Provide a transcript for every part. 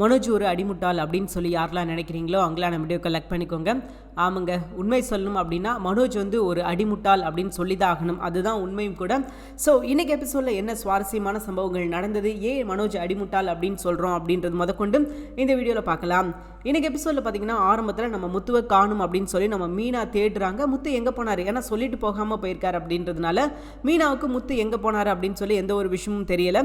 மனோஜ் ஒரு அடிமுட்டாள் அப்படின்னு சொல்லி யாரெல்லாம் நினைக்கிறீங்களோ அவங்களாம் நம்ம வீடியோ கலெக்ட் பண்ணிக்கோங்க. ஆமாங்க உண்மை சொல்லணும் அப்படின்னா மனோஜ் வந்து ஒரு அடிமுட்டாள் அப்படின்னு சொல்லி தான் ஆகணும். அதுதான் உண்மையும் கூட. ஸோ இன்றைக்கி எபிசோடில் என்ன சுவாரஸ்யமான சம்பவங்கள் நடந்தது? ஏன் மனோஜ் அடிமுட்டாள் அப்படின்னு சொல்கிறோம் அப்படின்றது முதற்கொண்டு இந்த வீடியோவில் பார்க்கலாம். இன்றைக்கி எபிசோடில் பார்த்தீங்கன்னா ஆரம்பத்தில் நம்ம முத்துவை காணும் அப்படின்னு சொல்லி நம்ம மீனா தேடுறாங்க. முத்து எங்கே போனார்? ஏன்னா சொல்லிட்டு போகாமல் போயிருக்காரு அப்படின்றதுனால மீனாவுக்கு முத்து எங்கே போனார் அப்படின்னு சொல்லி எந்த ஒரு விஷயமும் தெரியலை.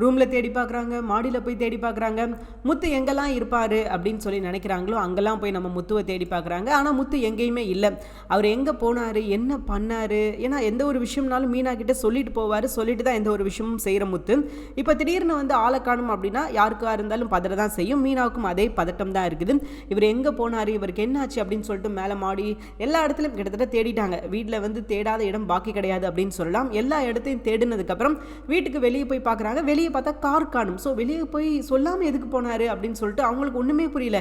ரூமில் தேடி பார்க்குறாங்க மாடியில் போய் தேடி பார்க்குறாங்க முத்து எங்கெல்லாம் இருப்பார் அப்படின்னு சொல்லி நினைக்கிறாங்களோ அங்கெல்லாம் போய் நம்ம முத்துவை தேடி பார்க்குறாங்க ஆனால் முத்து எங்கேயுமே இல்லை. அவர் எங்கே போனார் என்ன பண்ணார்? ஏன்னா எந்த ஒரு விஷயம்னாலும் மீனா கிட்ட சொல்லிட்டு போவார். சொல்லிட்டு தான் எந்த ஒரு விஷயமும் செய்கிற முத்து. இப்போ திடீர்னு வந்து ஆளை காணும் அப்படின்னா யாருக்காக இருந்தாலும் பதற தான் செய்யும். மீனாவுக்கும் அதே பதட்டம் தான் இருக்குது. இவர் எங்கே போனார் இவருக்கு என்னாச்சு அப்படின்னு சொல்லிட்டு மேலே மாடி எல்லா இடத்துலையும் கிட்டத்தட்ட தேடிட்டாங்க. வீட்டில் வந்து தேடாத இடம் பாக்கி கிடையாது அப்படின்னு சொல்லலாம். எல்லா இடத்தையும் தேடினதுக்கப்புறம் வீட்டுக்கு வெளியே போய் பார்க்குறாங்க வெளியே பார்த்தா கார் காணும். ஸோ வெளியே போய் சொல்லாமல் எதுக்கு போனார் அப்படின்னு சொல்லிட்டு அவங்களுக்கு ஒன்றுமே புரியல.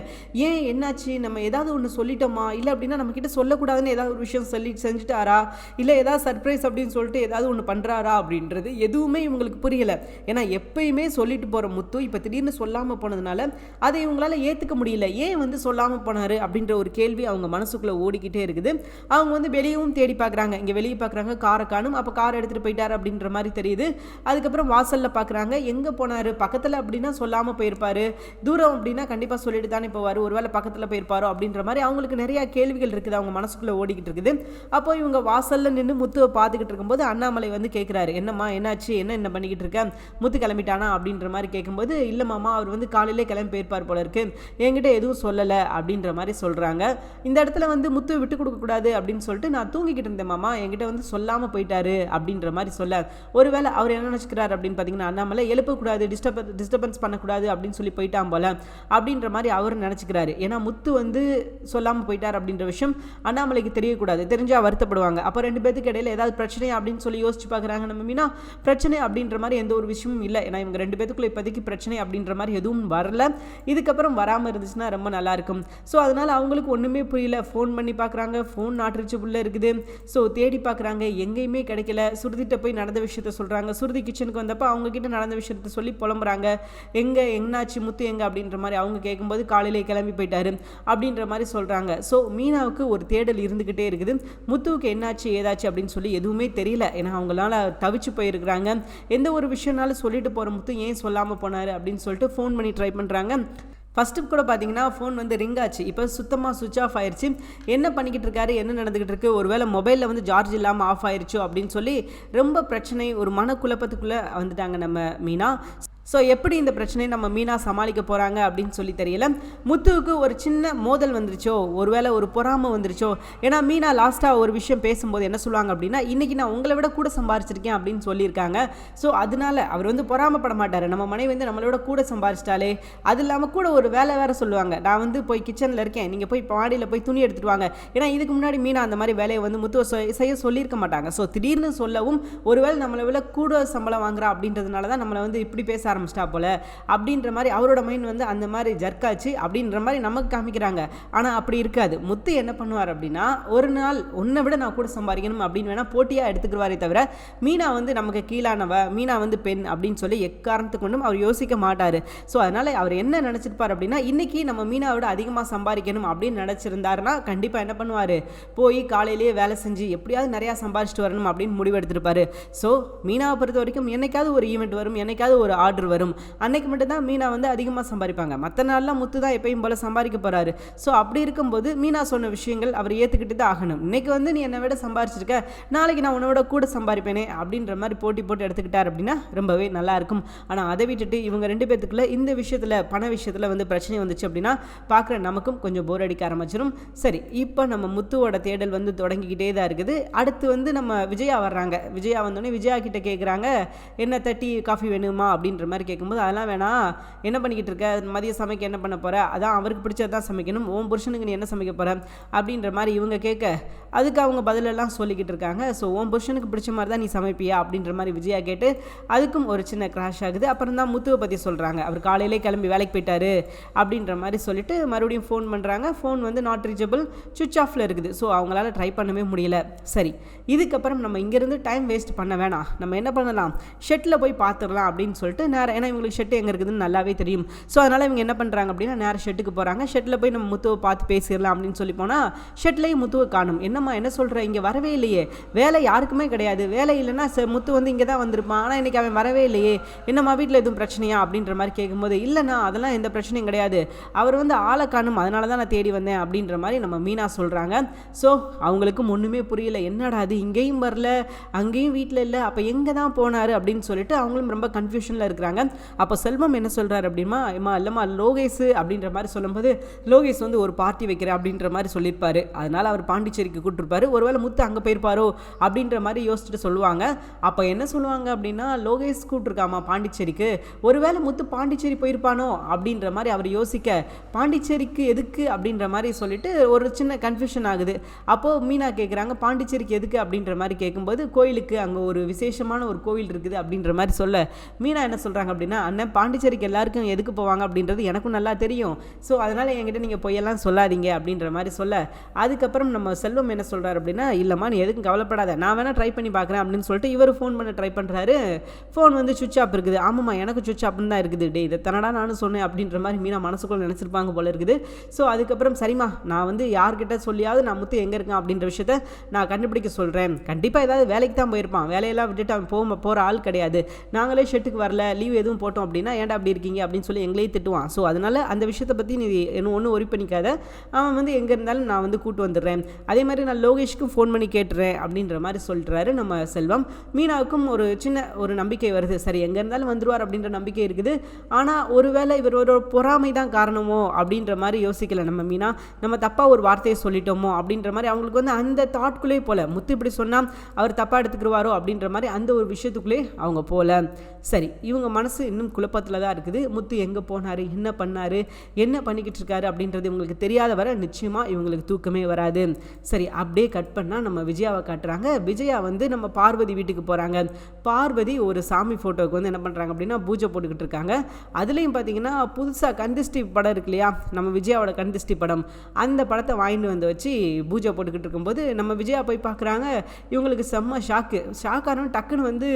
ஏன் என்னாச்சு? நம்ம ஏதாவது ஒன்று சொல்லிட்டோமா? இல்லை அப்படின்னா நம்மக்கிட்ட சொல்லக்கூடாதுன்னு ஏதாவது ஒரு விஷயம் சொல்லி செஞ்சுட்டாரா? இல்லை ஏதாவது சர்ப்ரைஸ் அப்படின்னு சொல்லிட்டு ஏதாவது ஒன்று பண்ணுறாரா அப்படின்றது எதுவுமே இவங்களுக்கு புரியலை. ஏன்னா எப்பயுமே சொல்லிட்டு போகிற முத்து இப்போ திடீர்னு சொல்லாமல் போனதுனால அதை இவங்களால ஏற்றுக்க முடியல. ஏன் வந்து சொல்லாமல் போனார் அப்படின்ற ஒரு கேள்வி அவங்க மனசுக்குள்ளே ஓடிக்கிட்டே இருக்குது. அவங்க வந்து வெளியவும் தேடி பார்க்குறாங்க இங்கே வெளியே பார்க்குறாங்க காரை காணும். அப்போ கார் எடுத்துகிட்டு போயிட்டார் அப்படின்ற மாதிரி தெரியுது. அதுக்கப்புறம் வாசலில் பார்க்குறாங்க எங்கே போனார்? பக்கத்தில் அப்படின்னா சொல்லாமல் போயிருப்பார். தூரம் அப்படின்னா கண்டிப்பாக சொல்லிட்டு தானே போவார். ஒருவேளை பக்கத்தில் போயிருப்பாரோ அப்படின்ற மாதிரி அவங்களுக்கு நிறையா கேள்விகள் இருக்குது. அவங்க மனசுக்குள்ளே ஓடிக்கிட்டு இருக்குது. அப்போ இவங்க வாசலில் நின்று முத்துவை பார்த்துக்கிட்டு இருக்கும்போது அண்ணாமலை வந்து கேட்குறாரு என்னம்மா என்னாச்சு? என்ன என்ன பண்ணிக்கிட்டு இருக்க? முத்து கிளம்பிட்டானா? அப்படின்ற மாதிரி கேட்கும்போது இல்லை மாமா அவர் வந்து காலையிலே கிளம்பி போயிருப்பார் போல இருக்கு. என்கிட்ட எதுவும் சொல்லலை. அப்படின்ற மாதிரி சொல்கிறாங்க இந்த இடத்துல வந்து முத்துவை விட்டு கொடுக்கக்கூடாது அப்படின்னு சொல்லிட்டு நான் தூங்கிக்கிட்டு இருந்தேன் மாமா. என்கிட்ட வந்து சொல்லாமல் போயிட்டாரு. அப்படின்ற மாதிரி சொல்ல. ஒருவேளை அவர் என்ன நினச்சிக்கிறார் அப்படின்னு பார்த்தீங்கன்னா அண்ணாமலை எழுப்பக்கூடாது டிஸ்டர்ப டிஸ்டர்பன்ஸ் பண்ணக்கூடாது அப்படின்னு சொல்லி போயிட்டான் போல. அப்படின்ற மாதிரி அவர் நினச்சிக்கிறாரு. ஏன்னா முத்து வந்து சொல்லாமல் போயிட்டார் அப்படின்ற விஷயம் அண்ணாமலைக்கு தெரியக்கூடாது. தெரிஞ்சால் வருத்தப்படுவாங்க. அப்போ ரெண்டு பேத்துக்கு இடையில ஏதாவது பிரச்சனை அப்படின்னு சொல்லி யோசிச்சு பார்க்குறாங்க நம்ம மீனா. பிரச்சனை அப்படின்ற மாதிரி எந்த ஒரு விஷயமும் இல்லை. ஏன்னா இவங்க ரெண்டு பேத்துக்குள்ள இப்போதைக்கு பிரச்சனை அப்படின்ற மாதிரி எதுவும் வரல. இதுக்கப்புறம் வராமல் இருந்துச்சுன்னா ரொம்ப நல்லா இருக்கும். ஸோ அதனால் அவங்களுக்கு ஒன்றுமே புரியல. ஃபோன் பண்ணி பார்க்குறாங்க. ஃபோன் நாட்டுரிச்சு உள்ள இருக்குது. ஸோ தேடி பார்க்குறாங்க. எங்கேயுமே கிடைக்கல. சுருதிட்ட போய் நடந்த விஷயத்த சொல்கிறாங்க சுருதி கிச்சனுக்கு வந்தப்போ அவங்க கிட்ட நடந்த விஷயத்த சொல்லி புலம்புறாங்க. எங்கே என்னாச்சு முத்து எங்கே அப்படின்ற மாதிரி அவங்க கேட்கும்போது காலையிலே கிளம்பி போயிட்டாரு அப்படின்ற மாதிரி சொல்கிறாங்க ஸோ மீனாவுக்கு ஒரு தேடல் இருந்துக்கிட்டே இருக்குது. முத்துவுக்கு என்னாச்சு ஏதாச்சு அப்படின்னு சொல்லி எதுவுமே தெரியல. ஏன்னா அவங்களால தவிச்சு போயிருக்கிறாங்க. எந்த ஒரு விஷயம்னாலும் சொல்லிட்டு போகிற முத்து ஏன் சொல்லாமல் போனார் அப்படின்னு சொல்லிட்டு ஃபோன் பண்ணி ட்ரை பண்ணுறாங்க ஃபஸ்ட்டு கூட பார்த்தீங்கன்னா ஃபோன் வந்து ரிங் ஆச்சு. இப்போ சுத்தமாக சுவிச் ஆஃப் ஆயிடுச்சு என்ன பண்ணிக்கிட்டு இருக்காரு? என்ன நடந்துக்கிட்டு இருக்கு? ஒருவேளை மொபைலில் வந்து சார்ஜ் இல்லாமல் ஆஃப் ஆயிடுச்சு அப்படின்னு சொல்லி ரொம்ப பிரச்சனை ஒரு மனக்குழப்பத்துக்குள்ளே வந்துட்டாங்க நம்ம மீனா. ஸோ எப்படி இந்த பிரச்சனையை நம்ம மீனா சமாளிக்க போகிறாங்க அப்படின்னு சொல்லி தெரியல. முத்துவுக்கு ஒரு சின்ன மோதல் வந்துருச்சோ? ஒருவேளை ஒரு பொறாமை வந்துருச்சோ? ஏன்னா மீனா லாஸ்ட்டாக ஒரு விஷயம் பேசும்போது என்ன சொல்லுவாங்க அப்படின்னா இன்றைக்கி நான் உங்களை விட கூட சம்பாரிச்சிருக்கேன் அப்படின்னு சொல்லியிருக்காங்க. ஸோ அதனால அவர் வந்து பொறாமப்பட மாட்டார். நம்ம மனைவி வந்து நம்மளோட கூட சம்பாரிச்சிட்டாலே அது இல்லாமல் கூட ஒரு வேலை வேறு சொல்லுவாங்க. நான் வந்து போய் கிச்சனில் இருக்கேன். நீங்கள் போய் மாடியில் போய் துணி எடுத்துகிட்டு வாங்க. ஏன்னா இதுக்கு முன்னாடி மீனா அந்த மாதிரி வேலையை வந்து முத்துவ செய்ய சொல்லியிருக்க மாட்டாங்க. ஸோ திடீர்னு சொல்லவும் ஒருவேளை நம்மளை விட கூட சம்பளம் வாங்குறா அப்படின்றதுனால தான் நம்மளை வந்து இப்படி பேச ஆரம்பிச்சிட்டா போல அப்படின்ற மாதிரி அவரோட மைண்ட் வந்து அந்த மாதிரி ஜர்க்காச்சு அப்படின்ற மாதிரி நமக்கு காமிக்கிறாங்க. ஆனால் அப்படி இருக்காது. முத்து என்ன பண்ணுவார் அப்படின்னா ஒரு நாள் உன்னை விட நான் கூட சம்பாதிக்கணும் அப்படின்னு வேணால் போட்டியாக எடுத்துக்கிடுவாரே தவிர மீனா வந்து நமக்கு கீழானவ மீனா வந்து பெண் அப்படின்னு சொல்லி எக்காரணத்துக்கு கொண்டும் அவர் யோசிக்க மாட்டார். ஸோ அதனால் அவர் என்ன நினச்சிருப்பார் அப்படின்னா இன்றைக்கி நம்ம மீனாவோட அதிகமாக சம்பாதிக்கணும் அப்படின்னு நினச்சிருந்தாருன்னா கண்டிப்பாக என்ன பண்ணுவார்? போய் காலையிலேயே வேலை செஞ்சு எப்படியாவது நிறையா சம்பாதிச்சிட்டு வரணும் அப்படின்னு முடிவெடுத்திருப்பார். ஸோ மீனாவை பொறுத்த வரைக்கும் என்னைக்காவது ஒரு ஈவெண்ட் வரும் என்னைக்காவது ஒரு ஆர்டர் வரும். அன்னைக்கு மட்டும்தான் மீனா வந்து அதிகமாக சம்பாதிப்பாங்க. மற்ற நாளெலாம் முத்து தான் எப்பயும் போல் சம்பாதிக்க போகிறாரு ஸோ அப்படி இருக்கும்போது மீனா சொன்ன விஷயங்கள் அவர் ஏற்றுக்கிட்டு தான் ஆகணும். இன்னைக்கு வந்து நீ என்னை விட சம்பாரிச்சிருக்க. நாளைக்கு நான் உன்னோட கூட சம்பாதிப்பேனே அப்படின்ற மாதிரி போட்டி போட்டு எடுத்துக்கிட்டார் அப்படின்னா ரொம்பவே நல்லாயிருக்கும் ஆனால் அதை விட்டுட்டு இவங்க ரெண்டு பேத்துக்குள்ள இந்த விஷயத்தில் பண விஷயத்தில் வந்து பிரச்சனை வந்துச்சு அப்படின்னா பார்க்குற நமக்கும் கொஞ்சம் போர் அடிக்க ஆரம்பிச்சிடும் சரி இப்போ நம்ம முத்துவோட தேடல் வந்து தொடங்கிக்கிட்டே தான் இருக்குது. அடுத்து வந்து நம்ம விஜயா வர்றாங்க. விஜயா வந்தோடனே விஜயா கிட்ட கேட்குறாங்க என்ன தட்டி காஃபி வேணுமா? அப்படின்ற மாதிரி கேட்கும்போது அதெல்லாம் வேணாம் என்ன பண்ணிக்கிட்டு இருக்க? மதியம் சமைக்க என்ன பண்ண போற? அதான் அவருக்கு பிடிச்சது தான் சமைக்கணும். உன் புருஷனுக்கு நீ என்ன சமைக்க போற? அப்படின்ற மாதிரி இவங்க கேட்க அதுக்கு அவங்க பதிலெல்லாம் சொல்லிக்கிட்டு இருக்காங்க. ஸோ உன் புருஷனுக்கு பிடிச்ச மாதிரி தான் நீ சமைப்பியா? அப்படின்ற மாதிரி விஜயா கேட்டு அதுக்கும் ஒரு சின்ன கிராஷ் ஆகுது. அப்புறம் தான் முத்துவை பற்றி சொல்கிறாங்க அவர் காலையிலே கிளம்பி வேலைக்கு போயிட்டாரு அப்படின்ற மாதிரி சொல்லிட்டு மறுபடியும் ஃபோன் பண்ணுறாங்க ஃபோன் வந்து நாட் ரீச்சபிள் சுவிச் ஆஃபில் இருக்குது. ஸோ அவங்களால ட்ரை பண்ணவே முடியல. சரி இதுக்கப்புறம் நம்ம இங்கேருந்து டைம் வேஸ்ட் பண்ண வேணாம். நம்ம என்ன பண்ணலாம்? ஷெட்டில் போய் பார்த்துடலாம் அப்படின்னு சொல்லிட்டு நேரம் ஏன்னா இவங்களுக்கு ஷெட்டு எங்கே இருக்குதுன்னு நல்லாவே தெரியும். ஸோ அதனால் இவங்க என்ன பண்ணுறாங்க அப்படின்னா நேரம் ஷெட்டுக்கு போகிறாங்க ஷெட்டில் போய் நம்ம முத்துவை பார்த்து பேசிடலாம் அப்படின்னு சொல்லி போனால் ஷெட்லேயும் முத்துவை காணும். என்னம்மா என்ன சொல்கிற இங்கே வரவே இல்லையே. வேலை யாருக்குமே கிடையாது. வேலை இல்லைன்னா ச முத்து வந்து இங்கே தான் வந்திருப்பான். ஆனால் இன்றைக்கி அவன் வரவே இல்லையே. என்னம்மா வீட்டில் எதுவும் பிரச்சனையா? அப்படின்ற மாதிரி கேட்கும்போது இல்லைண்ணா அதெல்லாம் எந்த பிரச்சனையும் கிடையாது. அவர் வந்து ஆளை காணும் அதனால தான் நான் தேடி வந்தேன் அப்படின்ற மாதிரி நம்ம மீனா சொல்கிறாங்க ஸோ அவங்களுக்கும் ஒன்றுமே புரியல. என்னடா அது இங்கேயும் வரல அங்கேயும் வீட்டில் இல்லை அப்போ எங்கே தான் போனார் அப்படின்னு சொல்லிட்டு அவங்களும் ரொம்ப கன்ஃபியூஷனில் இருக்கிறாங்க. அப்போ செல்வம் என்ன சொல்கிறார் அப்படிமா அம்மா இல்லைம்மா லோகேஷ் அப்படின்ற மாதிரி சொல்லும்போது லோகேஷ் வந்து ஒரு பார்ட்டி வைக்கிறேன் அப்படின்ற மாதிரி சொல்லியிருப்பார். அதனால் அவர் பாண்டிச்சேரிக்கு கூப்பிட்டுருப்பாரு. ஒருவேளை முத்து அங்கே போயிருப்பாரோ அப்படின்ற மாதிரி யோசிச்சுட்டு சொல்லுவாங்க. அப்போ என்ன சொல்லுவாங்க அப்படின்னா லோகேஷ் கூப்பிட்டுருக்காமா பாண்டிச்சேரிக்கு? ஒருவேளை முத்து பாண்டிச்சேரி போயிருப்பானோ அப்படின்ற மாதிரி அவர் யோசிக்க பாண்டிச்சேரிக்கு எதுக்கு அப்படின்ற மாதிரி சொல்லிட்டு ஒரு சின்ன கன்ஃபியூஷன் ஆகுது. அப்போது மீனா கேட்குறாங்க பாண்டிச்சேரிக்கு எதுக்கு அப்படின்ற மாதிரி கேட்கும்போது கோயிலுக்கு அங்கே ஒரு விசேஷமான ஒரு கோவில் இருக்குது அப்படின்ற மாதிரி சொல்ல. மீனா என்ன சொல்கிறாங்க அப்படின்னா அண்ணன் பாண்டிச்சேரிக்கு எல்லாருக்கும் எதுக்கு போவாங்க? அப்படின்றது எனக்கும் நல்லா தெரியும். ஸோ அதனால் என்கிட்ட நீங்கள் பொய்யெல்லாம் சொல்லாதீங்க அப்படின்ற மாதிரி சொல்ல. அதுக்கப்புறம் நம்ம செல்வம் என்ன சொல்கிறார் அப்படின்னா இல்லைம்மா நீ எதுக்கும் கவலைப்படாத. நான் வேணால் ட்ரை பண்ணி பார்க்குறேன் அப்படின்னு சொல்லிட்டு இவர் ஃபோன் பண்ண ட்ரை பண்ணுறாரு ஃபோன் வந்து சுவிச் ஆஃப் இருக்குது. ஆமாம்மா எனக்கு சுவிச் ஆஃப்னு தான் இருக்குது. டே இதை தனடா நானும் சொன்னேன் அப்படின்ற மாதிரி மீனா மனசுக்குள்ள நினச்சிருப்பாங்க போல இருக்குது. ஸோ அதுக்கப்புறம் சரிம்மா நான் வந்து யார்கிட்ட சொல்லியாவது நான் முத்து எங்கே இருக்கேன்? அப்படின்ற விஷயத்த நான் கண்டுபிடிக்க சொல்கிறேன் கண்டிப்பாக ஏதாவது வேலைக்கு தான் போயிருப்பான். வேலையெல்லாம் விட்டுட்டு அவன் போக போகிற ஆள் கிடையாது. நாங்களே ஷெட்டுக்கு வரல. லீவ் எதுவும் போட்டோம் அப்படின்னா ஏன்டா அப்படி இருக்கீங்க? அப்படின்னு சொல்லி எங்களையும் திட்டுவான். ஸோ அதனால் அந்த விஷயத்தை பற்றி நீ இன்னும் ஒன்றும் ஒரி பண்ணிக்காத. அவன் வந்து எங்கே இருந்தாலும் நான் வந்து கூட்டு வந்துடுறேன். அதே மாதிரி நான் லோகேஷ்க்கும் ஃபோன் பண்ணி கேட்டுறேன் அப்படின்ற மாதிரி சொல்கிறாரு நம்ம செல்வம். மீனாவுக்கும் ஒரு சின்ன ஒரு நம்பிக்கை வருது. சரி எங்கே இருந்தாலும் வந்துடுவார் அப்படின்ற நம்பிக்கை இருக்குது. ஆனால் ஒருவேளை இவர் ஒரு பொறாமை தான் காரணமோ அப்படின்ற மாதிரி யோசிக்கலை நம்ம மீனா. நம்ம தப்பாக ஒரு வார்த்தையை சொல்லிட்டோமோ அப்படின்ற மாதிரி அவங்களுக்கு வந்து அந்த தாட்குள்ளே போல. முத்து இப்படி சொன்னால் அவர் தப்பாக எடுத்துக்கிடுவாரோ அப்படின்ற மாதிரி அந்த ஒரு விஷயத்துக்குள்ளே அவங்க போகல சரி இவங்க மனசு இன்னும் குழப்பத்தில் தான் இருக்குது. முத்து எங்கே போனார்? என்ன பண்ணார்? என்ன பண்ணிக்கிட்டு இருக்காரு அப்படின்றது இவங்களுக்கு தெரியாத வர நிச்சயமாக இவங்களுக்கு தூக்கமே வராது. சரி அப்படியே கட் பண்ணால் நம்ம விஜயாவை காட்டுறாங்க. விஜயா வந்து நம்ம பார்வதி வீட்டுக்கு போகிறாங்க பார்வதி ஒரு சாமி ஃபோட்டோவுக்கு வந்து என்ன பண்ணுறாங்க அப்படின்னா பூஜை போட்டுக்கிட்டு இருக்காங்க. அதுலேயும் பார்த்தீங்கன்னா புதுசாக கந்திஷ்டி படம் இருக்கு இல்லையா? நம்ம விஜயாவோட கந்திஷ்டி படம். அந்த படத்தை வாங்கிட்டு வந்து வச்சு பூஜை போட்டுக்கிட்டு இருக்கும்போது நம்ம விஜயா போய் பார்க்குறாங்க இவங்களுக்கு செம்ம ஷாக்கு ஷாக்கான டக்குன்னு வந்து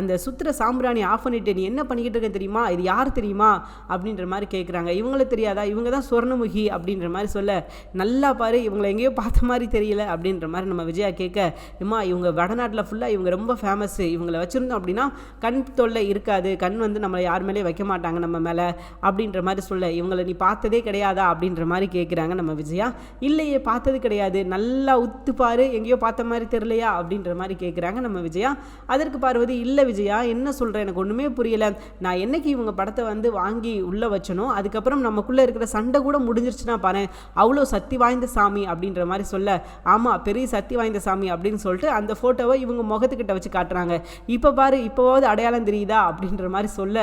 அந்த சுத்திர சாம்பிராணி ஆஃப் பண்ணிட்டு நீ என்ன பண்ணிக்கிட்டு இருக்க தெரியுமா? இது யார் தெரியுமா? அப்படின்ற மாதிரி கேட்குறாங்க இவங்களுக்கு தெரியாதா? இவங்க தான் சொர்ணமுகி அப்படின்ற மாதிரி சொல்ல நல்லா பாரு இவங்களை எங்கேயோ பார்த்த மாதிரி தெரியல. அப்படின்ற மாதிரி நம்ம விஜயா கேட்க இம்மா இவங்க வடநாட்டில் ஃபுல்லாக இவங்க ரொம்ப ஃபேமஸ் இவங்களை வச்சுருந்தோம் அப்படின்னா கண் தொல்லை இருக்காது கண் வந்து நம்மளை யார் மேலேயும் வைக்க மாட்டாங்க நம்ம மேலே அப்படின்ற மாதிரி சொல்ல இவங்களை நீ பார்த்ததே கிடையாதா அப்படின்ற மாதிரி கேட்குறாங்க நம்ம விஜயா. இல்லையே பார்த்தது கிடையாது நல்லா உத்து பாரு எங்கேயோ பார்த்த மாதிரி தெரியலையா அப்படின்ற மாதிரி கேட்குறாங்க நம்ம விஜயா. அதற்கு பார்வதி இல்லை விஜயா என்ன சொல்கிறேன் எனக்கு ஒன்றுமே புரியல. நான் என்னைக்கு இவங்க படத்தை வந்து வாங்கி உள்ளே வச்சனோ அதுக்கப்புறம் நமக்குள்ளே இருக்கிற சண்டை கூட முடிஞ்சிருச்சுன்னா பாரு அவ்வளோ சக்தி வாய்ந்த சாமி அப்படின்ற மாதிரி சொல்ல ஆமாம் பெரிய சக்தி வாய்ந்த சாமி அப்படின்னு சொல்லிட்டு அந்த ஃபோட்டோவை இவங்க முகத்துக்கிட்ட வச்சு காட்டுறாங்க. இப்போ பாரு இப்போவாவது அடையாளம் தெரியுதா? அப்படின்ற மாதிரி சொல்ல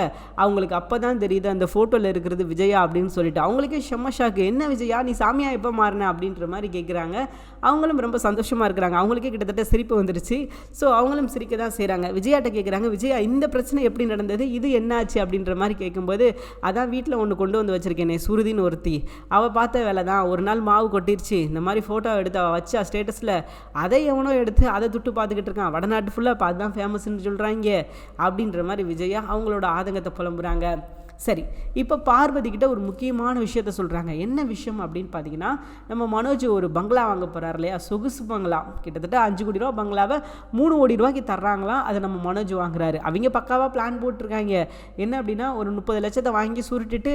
அவங்களுக்கு அப்போ தான் தெரியுது அந்த ஃபோட்டோவில் இருக்கிறது விஜயா அப்படின்னு சொல்லிட்டு. அவங்களுக்கே செம்ம ஷாக்கு என்ன விஜயா நீ சாமியா எப்போ மாறின? அப்படின்ற மாதிரி கேட்குறாங்க அவங்களும் ரொம்ப சந்தோஷமாக இருக்கிறாங்க. அவங்களுக்கே கிட்டத்தட்ட சிரிப்பு வந்துருச்சு. ஸோ அவங்களும் சிரிக்க தான் செய்கிறாங்க விஜயாட்ட கேட்குறாங்க விஜயா இந்த பிரச்சனை எப்படி நடந்தது? இது என்னாச்சு? அப்படின்ற மாதிரி கேட்கும்போது அதான் வீட்டில் ஒன்று கொண்டு வந்து வச்சுருக்கேனே சுருதின்னு ஒருத்தி. அவள் பார்த்த வேலை தான் ஒரு நாள் மாவு கொட்டிருச்சு. இந்த மாதிரி ஃபோட்டோ எடுத்து அவள் வச்சா ஸ்டேட்டஸில் அதை எவனோ எடுத்து அதை துட்டு பார்த்துக்கிட்டு இருக்கான். வடநாட்டு ஃபுல்லாக இப்போ அதுதான் ஃபேமஸ்ன்னு சொல்கிறாங்க அப்படின்ற மாதிரி விஜயா அவங்களோட ஆதங்கத்தை புலம்புறாங்க. சரி இப்போ பார்வதி கிட்ட ஒரு முக்கியமான விஷயத்த சொல்கிறாங்க என்ன விஷயம் அப்படின்னு பார்த்தீங்கன்னா நம்ம மனோஜ் ஒரு பங்களா வாங்க போகிறார் இல்லையா? சொகுசு பங்களா. கிட்டத்தட்ட அஞ்சு கோடி ரூபா பங்களாவை மூணு கோடி ரூபாய்க்கு தர்றாங்களாம் அதை நம்ம மனோஜ் வாங்குறாரு. அவங்க பக்காவாக பிளான் போட்டிருக்காங்க. என்ன அப்படின்னா ஒரு முப்பது லட்சத்தை வாங்கி சுருட்டுட்டு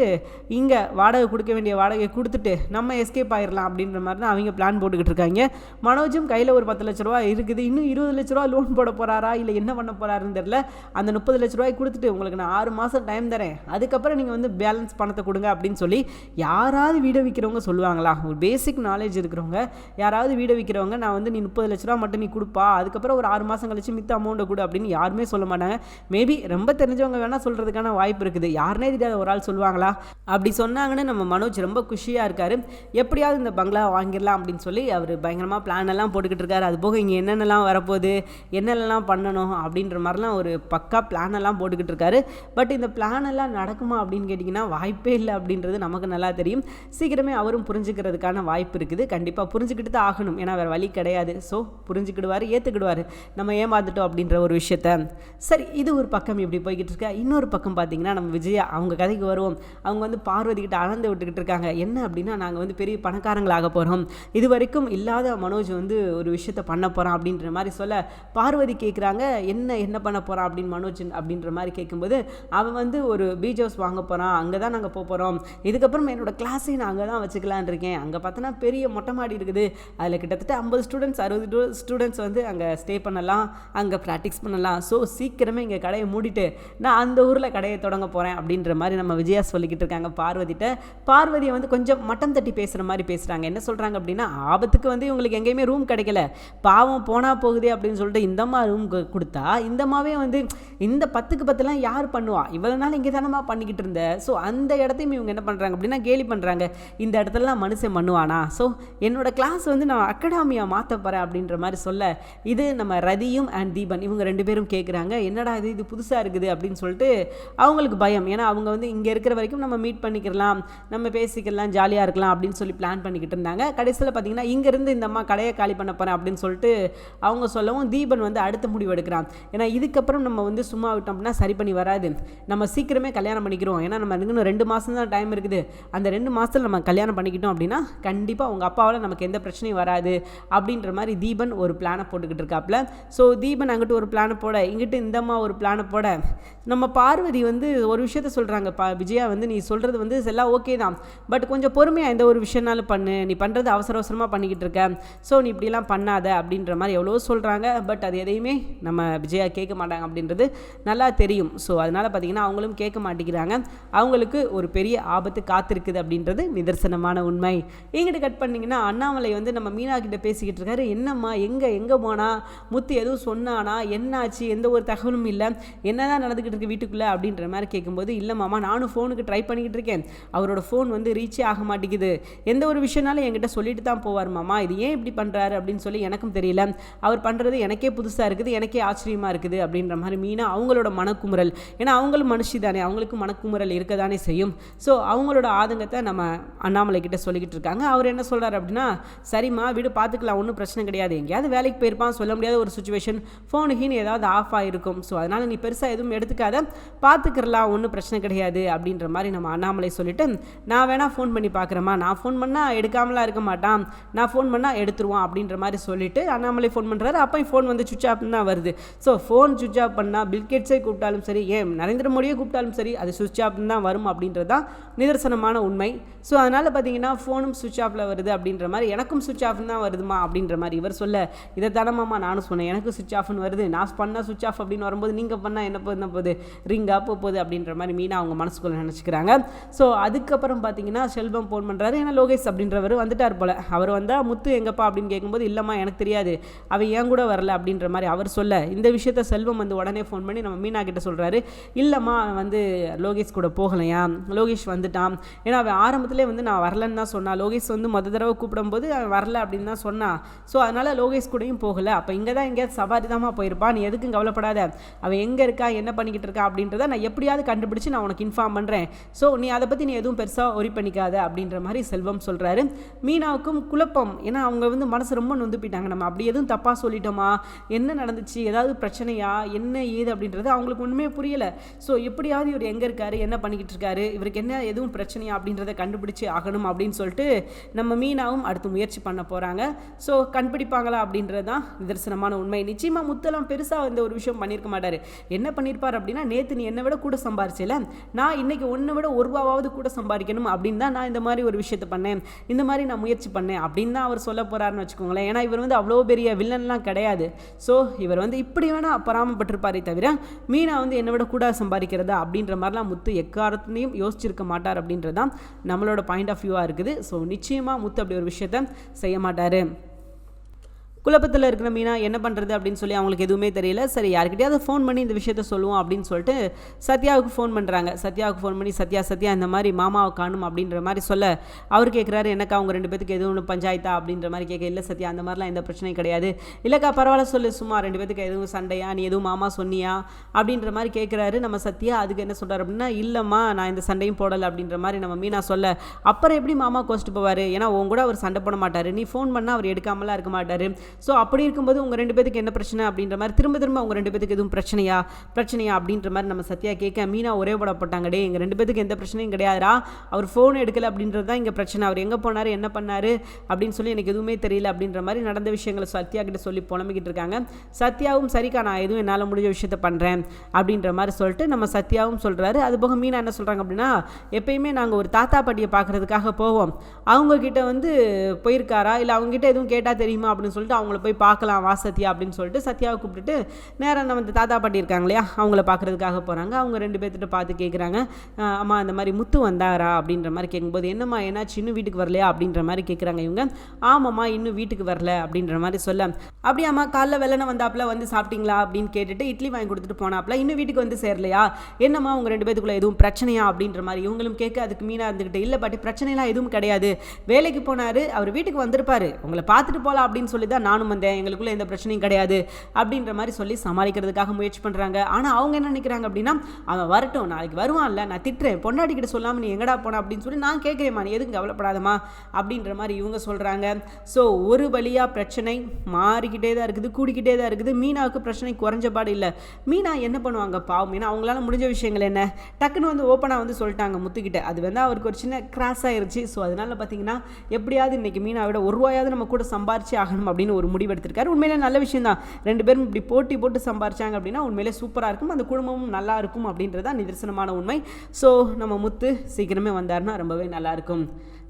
இங்கே வாடகை கொடுக்க வேண்டிய வாடகையை கொடுத்துட்டு நம்ம எஸ்கேப் ஆயிடலாம் அப்படின்ற மாதிரி தான் அவங்க பிளான் போட்டுக்கிட்டு இருக்காங்க. மனோஜும் கையில் ஒரு பத்து லட்ச ரூபா இருக்குது. இன்னும் இருபது லட்ச ரூபா லோன் போட போகிறாரா இல்லை என்ன பண்ண போகிறாருன்னு தெரில அந்த முப்பது லட்ச ரூபாய் கொடுத்துட்டு உங்களுக்கு நான் ஆறு மாதம் டைம் தரேன். அதுக்கப்புறம் நீங்கள் வந்து பேலன்ஸ் பணத்தை கொடுங்க அப்படின்னு சொல்லி யாராவது வீடை விற்கிறவங்க சொல்லுவாங்களா? ஒரு பேசிக் நாலேஜ் இருக்கிறவங்க. யாராவது வீடை விற்கிறவங்க நான் வந்து நீ முப்பது லட்ச ரூபா மட்டும் நீ கொடுப்பா. அதுக்கப்புறம் ஒரு ஆறு மாதம் கழிச்சு மித்த அமௌண்ட்டை கொடு அப்படின்னு யாருமே சொல்ல மாட்டாங்க. மேபி ரொம்ப தெரிஞ்சவங்க வேணால் சொல்கிறதுக்கான வாய்ப்பு இருக்குது. யாருனே தெரியாத ஒரு ஆள் சொல்லுவாங்களா? அப்படி சொன்னாங்கன்னு நம்ம மனோஜ் ரொம்ப குஷியாக இருக்கார். எப்படியாவது இந்த பங்களா வாங்கிடலாம் அப்படின்னு சொல்லி அவர் பயங்கரமாக பிளான் எல்லாம் போட்டுக்கிட்டு இருக்காரு. அது போக இங்கே என்னென்னலாம் வரப்போகுது? என்னென்னலாம் பண்ணணும்? அப்படின்ற மாதிரிலாம் ஒரு பக்கா பிளான் எல்லாம் போட்டுக்கிட்டு இருக்காரு. பட் இந்த பிளான் எல்லாம் நடக்க நடக்குமா அப்படின்னு கேட்டிங்கன்னா வாய்ப்பே இல்லை அப்படின்றது நமக்கு நல்லா தெரியும். சீக்கிரமே அவரும் புரிஞ்சுக்கிறதுக்கான வாய்ப்பு இருக்குது. கண்டிப்பாக புரிஞ்சுக்கிட்டு தான் ஆகணும். ஏன்னா வேறு வழி கிடையாது. ஸோ புரிஞ்சுக்கிடுவார் ஏற்றுக்கிடுவார் நம்ம ஏமாந்துட்டோம் அப்படின்ற ஒரு விஷயத்த. சரி இது ஒரு பக்கம் இப்படி போய்கிட்டு இருக்கா. இன்னொரு பக்கம் பார்த்தீங்கன்னா நம்ம விஜயா அவங்க கதைக்கு வருவோம். அவங்க வந்து பார்வதி கிட்ட அளந்து விட்டுக்கிட்டு இருக்காங்க. என்ன அப்படின்னா நாங்கள் வந்து பெரிய பணக்காரங்களாக போகிறோம் இது வரைக்கும் இல்லாத மனோஜ் வந்து ஒரு விஷயத்த பண்ண போகிறான் அப்படின்ற மாதிரி சொல்ல பார்வதி கேட்குறாங்க என்ன என்ன பண்ண போகிறான் அப்படின்னு மனோஜ் அப்படின்ற மாதிரி கேட்கும்போது அவன் வந்து ஒரு பீச் ஹவுஸ் வாங்க போகிறோம் அங்கே தான் நாங்கள் போக போகிறோம் இதுக்கப்புறம் என்னோட கிளாஸை நான் அங்கே தான் வச்சுக்கலான் இருக்கேன். அங்கே பார்த்தோன்னா பெரிய மொட்டை மாடி இருக்குது. அதில் கிட்டத்தட்ட ஐம்பது ஸ்டூடெண்ட்ஸ் அறுபது ஸ்டூடெண்ட்ஸ் வந்து அங்கே ஸ்டே பண்ணலாம் அங்கே ப்ராக்டிஸ் பண்ணலாம். ஸோ சீக்கிரமே இங்கே கடையை மூடிட்டு நான் அந்த ஊரில் கடையை தொடங்க போகிறேன் அப்படின்ற மாதிரி நம்ம விஜயா சொல்லிக்கிட்டு இருக்காங்க. பார்வதிட்ட பார்வதியை வந்து கொஞ்சம் மட்டம் தட்டி பேசுகிற மாதிரி பேசுகிறாங்க என்ன சொல்கிறாங்க அப்படின்னா ஆபத்துக்கு வந்து இவங்களுக்கு எங்கேயுமே ரூம் கிடைக்கல. பாவம் போனால் போகுதே அப்படின்னு சொல்லிட்டு இந்தம்மா ரூம் கொடுத்தா இந்தம்மாவே வந்து இந்த பத்துக்கு பத்துலாம் யார் பண்ணுவா? இவ்வளோ நாள் இங்கே தானம்மா பண்ணிக்கிட்டு இருந்த. ஸோ அந்த இடத்தையும் இவங்க என்ன பண்ணுறாங்க அப்படின்னா கேலி பண்ணுறாங்க இந்த இடத்துலலாம் மனுஷன் பண்ணுவானா? ஸோ என்னோட கிளாஸ் வந்து நான் அகாடமியாக மாற்ற போகிறேன் அப்படின்ற மாதிரி சொல்ல இது நம்ம ரதியும் அண்ட் தீபன் இவங்க ரெண்டு பேரும் கேட்குறாங்க என்னடா இது? இது புதுசாக இருக்குது அப்படின்னு சொல்லிட்டு அவங்களுக்கு பயம். ஏன்னா அவங்க வந்து இங்கே இருக்கிற வரைக்கும் நம்ம மீட் பண்ணிக்கலாம் நம்ம பேசிக்கலாம் ஜாலியாக இருக்கலாம் அப்படின்னு சொல்லி பிளான் பண்ணிக்கிட்டு இருந்தாங்க. கடைசியில் பார்த்தீங்கன்னா இங்கேருந்து இந்த அம்மா கடையை காலி பண்ண போகிறேன் அப்படின்னு சொல்லிட்டு அவங்க சொல்லவும் தீபன் வந்து அடுத்த முடிவு எடுக்கிறான். ஏன்னா இதுக்கப்புறம் நம்ம வந்து சும்மா விட்டோம் அப்படின்னா சரி பண்ணி வராது. நம்ம சீக்கிரமே கல்யாணம் பண்ணிக்கிறோம். ஏன்னா நம்ம இன்னும் ரெண்டு மாதம் தான் டைம் இருக்குது. அந்த ரெண்டு மாதத்தில் நம்ம கல்யாணம் பண்ணிக்கிட்டோம் அப்படின்னா கண்டிப்பாக அவங்க அப்பாவால் நமக்கு எந்த பிரச்சனையும் வராது அப்படின்ற மாதிரி தீபன் ஒரு பிளானை போட்டுக்கிட்டு இருக்காப்புல ஸோ தீபன் அங்கிட்டு ஒரு பிளானை போட இங்கிட்டு இந்தம்மா ஒரு பிளானை போட. நம்ம பார்வதி வந்து ஒரு விஷயத்த சொல்கிறாங்க பா விஜயா வந்து நீ சொல்கிறது வந்து எல்லாம் ஓகே தான். பட் கொஞ்சம் பொறுமையாக எந்த ஒரு விஷயம்னாலும் பண்ணு. நீ பண்ணுறது அவசர அவசரமாக பண்ணிக்கிட்டு இருக்க. ஸோ நீ இப்படிலாம் பண்ணாத அப்படின்ற மாதிரி எவ்வளோ சொல்கிறாங்க பட் அது எதையுமே நம்ம விஜயா கேட்க மாட்டாங்க அப்படின்றது நல்லா தெரியும். ஸோ அதனால் பார்த்தீங்கன்னா அவங்களும் கேட்க மாட்டேங்கிறாங்க. அவங்களுக்கு ஒரு பெரிய ஆபத்து காத்திருக்குது அப்படின்றது நிதர்சனமான உண்மை. எங்கிட்ட கட் பண்ணிங்கன்னா அண்ணாமலை வந்து நம்ம மீனா கிட்ட பேசிக்கிட்டு இருக்காரு. என்னம்மா எங்கே எங்கே போனா? முத்து எதுவும் சொன்னானா? என்னாச்சு? எந்த ஒரு தகவலும் இல்லை. என்னதான் நடந்துக்கிட்டு இருக்கு வீட்டுக்குள்ளே அப்படின்ற மாதிரி கேட்கும்போது இல்லை மாமா நானும் ஃபோனுக்கு ட்ரை பண்ணிக்கிட்டு இருக்கேன். அவரோட ஃபோன் வந்து ரீச்சே ஆக மாட்டேங்குது. எந்த ஒரு விஷயம்னாலும் என்கிட்ட சொல்லிட்டு தான் போவார் மாமா. இது ஏன் இப்படி பண்ணுறாரு அப்படின்னு சொல்லி எனக்கும் தெரியல. அவர் பண்ணுறது எனக்கே புதுசாக இருக்குது எனக்கே ஆச்சரியமாக இருக்குது அப்படின்ற மாதிரி மீனா அவங்களோட மனக்குமுறல். ஏன்னா அவங்களும் மனுஷி தானே. அவங்களுக்கு மனக்குமுறல் இருக்க தானே செய்யும். ஸோ அவங்களோட ஆதங்கத்தை நம்ம அண்ணாமலை கிட்ட சொல்லிக்கிட்டு இருக்காங்க. அவர் என்ன சொல்கிறார் அப்படின்னா சரிம்மா வீடு பார்த்துக்கலாம் ஒன்றும் பிரச்சனை கிடையாது. எங்கேயாவது வேலைக்கு போயிருப்பான். சொல்ல முடியாத ஒரு சுச்சுவேஷன் ஃபோனு ஏதாவது ஆஃப் ஆகிருக்கும் ஸோ அதனால் நீ பெருசாக எதுவும் இருக்காத. பார்த்துக்கிறலாம் ஒன்றும் பிரச்சனை கிடையாது அப்படின்ற மாதிரி நம்ம அண்ணாமலை சொல்லிட்டு நான் வேணால் ஃபோன் பண்ணி பார்க்குறேம்மா நான் ஃபோன் பண்ணால் எடுக்காமலாம் இருக்க மாட்டான். நான் ஃபோன் பண்ணால் எடுத்துருவான் அப்படின்ற மாதிரி சொல்லிவிட்டு அண்ணாமலை ஃபோன் பண்ணுறாரு அப்போ ஃபோன் வந்து சுவிச் ஆஃப் தான் வருது. ஸோ ஃபோன் சுவிச் ஆஃப் பண்ணால் பில்கெட்ஸே கூப்பிட்டாலும் சரி ஏன் நரேந்திர மோடியே கூப்பிட்டாலும் சரி அது சுவிச் ஆஃப் தான் வரும் அப்படின்றது தான் நிதர்சனமான உண்மை. ஸோ அதனால் பார்த்தீங்கன்னா ஃபோனும் சுவிச் ஆஃபில் வருது அப்படின்ற மாதிரி எனக்கும் சுவிச் ஆஃப் தான் வருதுமா அப்படின்ற மாதிரி இவர் சொல்ல இதை தானமாமா நானும் சொன்னேன். எனக்கு சுவிச் ஆஃப்னு வருது. நான் பண்ணால் சுவிச் ஆஃப் அப்படின்னு வரும்போது நீங்கள் பண்ணால் என்ன பண்ண போகுது? ரிங்காக போக போகுது அப்படின்ற மாதிரி மீனா அவங்க மனசுக்குள்ளே நினச்சிக்கிறாங்க. ஸோ அதுக்கப்புறம் பார்த்தீங்கன்னா செல்வம் ஃபோன் பண்ணுறாரு ஏன்னா லோகேஷ் அப்படின்றவர் வந்துட்டார் போல். அவர் வந்தால் முத்து எங்கப்பா? அப்படின்னு கேட்கும்போது இல்லைம்மா எனக்கு தெரியாது. அவன் ஏன் கூட வரல? அப்படின்ற மாதிரி அவர் சொல்ல. இந்த விஷயத்த செல்வம் வந்து உடனே ஃபோன் பண்ணி நம்ம மீனா கிட்ட சொல்கிறாரு இல்லைம்மா அவன் வந்து லோகேஷ் கூட போகலையா? லோகேஷ் வந்துட்டான். ஏன்னா அவன் ஆரம்பத்திலே வந்து நான் வரலன்னு தான் சொன்னான் லோகேஷ் வந்து மொதல் தடவை கூப்பிடும்போது அவன் வரல அப்படின்னு தான் சொன்னான் ஸோ அதனால் லோகேஷ் கூடயும் போகலை. அப்போ இங்கே தான் எங்கேயாவது சவாரி தாம்மா போயிருப்பான். நீ எதுக்கும் கவலைப்படாத. அவன் எங்கே இருக்கா? என்ன பண்ணிக்கிட்டு இருக்கா அப்படின்றத நான் எப்படியாவது கண்டுபிடிச்சு நான் உனக்கு இன்ஃபார்ம் பண்ணுறேன் ஸோ நீ அதை பற்றி நீ எதுவும் பெருசாக ஒரி பண்ணிக்காத அப்படின்ற மாதிரி செல்வம் சொல்கிறாரு மீனாவுக்கும் குழப்பம். ஏன்னா அவங்க வந்து மனசு ரொம்ப நொந்து போயிட்டாங்க. நம்ம அப்படி எதுவும் தப்பாக சொல்லிட்டோமா? என்ன நடந்துச்சு? ஏதாவது பிரச்சனையா? என்ன ஏது அப்படின்றது அவங்களுக்கு ஒன்றுமே புரியலை. ஸோ எப்படியாவது இவர் எங்கே இருக்காரு? என்ன பண்ணிக்கிட்டு இருக்காரு? இவருக்கு என்ன எதுவும் பிரச்சனையா அப்படின்றத கண்டுபிடிச்சு ஆகணும் அப்படின்னு சொல்லிட்டு நம்ம மீனாவும் அடுத்து முயற்சி பண்ண போகிறாங்க ஸோ கண்டுபிடிப்பாங்களா அப்படின்றது தான் நிதர்சனமான உண்மை. நிச்சயமாக முத்தெல்லாம் பெருசாக இந்த ஒரு விஷயம் பண்ணியிருக்க மாட்டார். என்ன பண்ணியிருப்பார் அப்படி நேற்று நீ என்னை விட கூட சம்பாரிச்சல? நான் இன்னைக்கு ஒன்றை விட ஒரு ரூபாவது கூட சம்பாதிக்கணும். அப்படின்னு தான் நான் இந்த மாதிரி ஒரு விஷயத்தை பண்ணேன். இந்த மாதிரி நான் முயற்சி பண்ணேன் அப்படின்னு தான் அவர் சொல்ல போகிறாருன்னு வச்சுக்கோங்களேன். ஏன்னா இவர் வந்து அவ்வளோ பெரிய வில்லன்லாம் கிடையாது. ஸோ இவர் வந்து இப்படி வேணால் பராமப்பட்டிருப்பாரே தவிர மீனா வந்து என்னை விட கூட சம்பாதிக்கிறதா அப்படின்ற மாதிரிலாம் முத்து எக்காரத்துலையும் யோசிச்சிருக்க மாட்டார் அப்படின்றது தான் நம்மளோட பாயிண்ட் ஆஃப் வியூவாக இருக்குது. ஸோ நிச்சயமாக முத்து அப்படி ஒரு விஷயத்த செய்ய மாட்டார். குழப்பத்தில் இருக்கிற மீனா என்ன பண்ணுறது அப்படின்னு சொல்லி அவங்களுக்கு எதுவுமே தெரியல. சரி யாருக்கிட்டையாவது ஃபோன் பண்ணி இந்த விஷயத்த சொல்லுவோம் அப்படின்னு சொல்லிட்டு சத்யாவுக்கு ஃபோன் பண்ணுறாங்க சத்யாவுக்கு ஃபோன் பண்ணி சத்யா சத்யா இந்த மாதிரி மாமாவை காணும் அப்படின்ற மாதிரி சொல்ல அவர் கேட்குறாரு எனக்கா அவங்க ரெண்டு பேத்துக்கு எதுவும் ஒன்று பஞ்சாயத்தா? அப்படின்ற மாதிரி கேட்க இல்லை சத்யா அந்த மாதிரிலாம் எந்த பிரச்சனையும் கிடையாது. இல்லைக்கா பரவாயில்ல சொல்லு சும்மா ரெண்டு பேத்துக்கு எதுவும் சண்டையா? நீ எதுவும் மாமா சொன்னியா? அப்படின்ற மாதிரி கேட்குறாரு நம்ம சத்யா அதுக்கு என்ன சொல்கிறார் அப்படின்னா இல்லைம்மா நான் இந்த சண்டையும் போடலை அப்படின்ற மாதிரி நம்ம மீனா சொல்ல அப்புறம் எப்படி மாமா கோச்சிட்டு போவார்? ஏன்னா உன் கூட அவர் சண்டை போட மாட்டார். நீ ஃபோன் பண்ணால் அவர் எடுக்காமலாம் இருக்க மாட்டார். ஸோ அப்படி இருக்கும்போது உங்கள் ரெண்டு பேருக்கு என்ன பிரச்சனை அப்படின்ற மாதிரி திரும்ப திரும்ப உங்கள் ரெண்டு பேருக்கு எதுவும் பிரச்சனையா? பிரச்சனையா அப்படின்ற மாதிரி நம்ம சத்யா கேட்க மீனா ஒரே போடப்பட்டாங்கடே டே எங்கள் ரெண்டு பேத்துக்கு எந்த பிரச்சனையும் கிடையாதுரா அவர் ஃபோன் எடுக்கல அப்படின்றது தான் இங்கே பிரச்சனை. அவர் எங்கே போனார் என்ன பண்ணார்? அப்படின்னு சொல்லி எனக்கு எதுவுமே தெரியல அப்படின்ற மாதிரி நடந்த விஷயங்களை சத்யா கிட்ட சொல்லி புலம்பிக்கிட்டு இருக்காங்க. சத்யாவும் சரிக்கா நான் எதுவும் என்னால் முடிஞ்ச விஷயத்த பண்ணுறேன் அப்படின்ற மாதிரி சொல்லிட்டு நம்ம சத்யாவும் சொல்கிறாரு அது போக மீனா என்ன சொல்கிறாங்க அப்படின்னா எப்பயுமே நாங்கள் ஒரு தாத்தா பாட்டியை பார்க்குறதுக்காக போவோம். அவங்கக்கிட்ட வந்து போயிருக்காரா? இல்லை அவங்ககிட்ட எதுவும் கேட்டால் தெரியுமா? அப்படின்னு சொல்லிட்டு அவங்கள போய் பார்க்கலாம் வா சத்யா அப்படின்னு சொல்லிட்டு சத்யாவை கூப்பிட்டுட்டு நேராக நம்ம தாத்தா பாட்டி இருக்காங்க இல்லையா அவங்கள பார்க்குறதுக்காக போகிறாங்க அவங்க ரெண்டு பேர்த்திட்ட பார்த்து கேட்குறாங்க அம்மா இந்த மாதிரி முத்து வந்தாரா? அப்படின்ற மாதிரி கேட்கும்போது என்னம்மா என்னாச்சு? இன்னும் வீட்டுக்கு வரலையா? அப்படின்ற மாதிரி கேட்குறாங்க இவங்க. ஆமாம்மா இன்னும் வீட்டுக்கு வரல. அப்படின்ற மாதிரி சொல்ல. அப்படியாம்மா காலைல வெள்ளனை வந்தாப்புல வந்து சாப்பிட்டீங்களா? அப்படின்னு கேட்டுட்டு இட்லி வாங்கி கொடுத்துட்டு போனாப்புல இன்னும் வீட்டுக்கு வந்து சேரலையா? என்னம்மா உங்கள் ரெண்டு பேத்துக்குள்ளே எதுவும் பிரச்சனையா? அப்படின்ற மாதிரி இவங்களும் கேட்க அதுக்கு மீனாக இருந்துக்கிட்டு இல்லை பாட்டி பிரச்சனைலாம் எதுவும் கிடையாது. வேலைக்கு போனார் அவர் வீட்டுக்கு வந்திருப்பாரு. உங்களை பார்த்துட்டு போகலாம் அப்படின்னு சொல்லி தான் நானும் வந்தேன் எங்களுக்குள்ளே எந்த பிரச்சனையும் கிடையாது அப்படின்ற மாதிரி சொல்லி சமாளிக்கிறதுக்காக முயற்சி பண்ணுறாங்க ஆனால் அவங்க என்ன நினைக்கிறாங்க அப்படின்னா அவன் வரட்டும் நாளைக்கு வருவான்ல நான் திட்டுறேன் பொண்டாட்டி கிட்ட சொல்லாமல் நீ எங்கடா போன? அப்படின்னு சொல்லி நான் கேட்குறேம்மா நீ எதுவும் கவலைப்படாதம்மா? அப்படின்ற மாதிரி இவங்க சொல்கிறாங்க ஸோ ஒரு வழியாக பிரச்சனை மாறிக்கிட்டே தான் இருக்குது கூடிக்கிட்டே தான் இருக்குது. மீனாவுக்கு பிரச்சனை குறைஞ்ச பாடு இல்லை. மீனா என்ன பண்ணுவாங்க பாவம் ஏன்னா அவங்களால முடிஞ்ச விஷயங்கள் என்ன? டக்குன்னு வந்து ஓப்பனாக வந்து சொல்லிட்டாங்க முத்துக்கிட்ட. அது வந்து அவருக்கு ஒரு சின்ன கிராஸ் ஆயிருச்சு. ஸோ அதனால் பார்த்தீங்கன்னா எப்படியாவது இன்றைக்கி மீனாவை விட ஒரு ரூபாயாவது நம்ம கூட சம்பாரிச்சு ஆகணும் அப்படின்னு ஒரு முடிவு எடுத்திருக்காரு. உண்மையிலே நல்ல விஷயம் தான் ரெண்டு பேரும் இப்படி போட்டி போட்டு சம்பாரிச்சாங்க அப்படின்னா உண்மையிலே சூப்பராக இருக்கும். அந்த குடும்பமும் நல்லா இருக்கும் அப்படின்றதான் நிதர்சனமான உண்மை. ஸோ நம்ம முத்து சீக்கிரமே வந்தார்னா ரொம்பவே நல்லாயிருக்கும்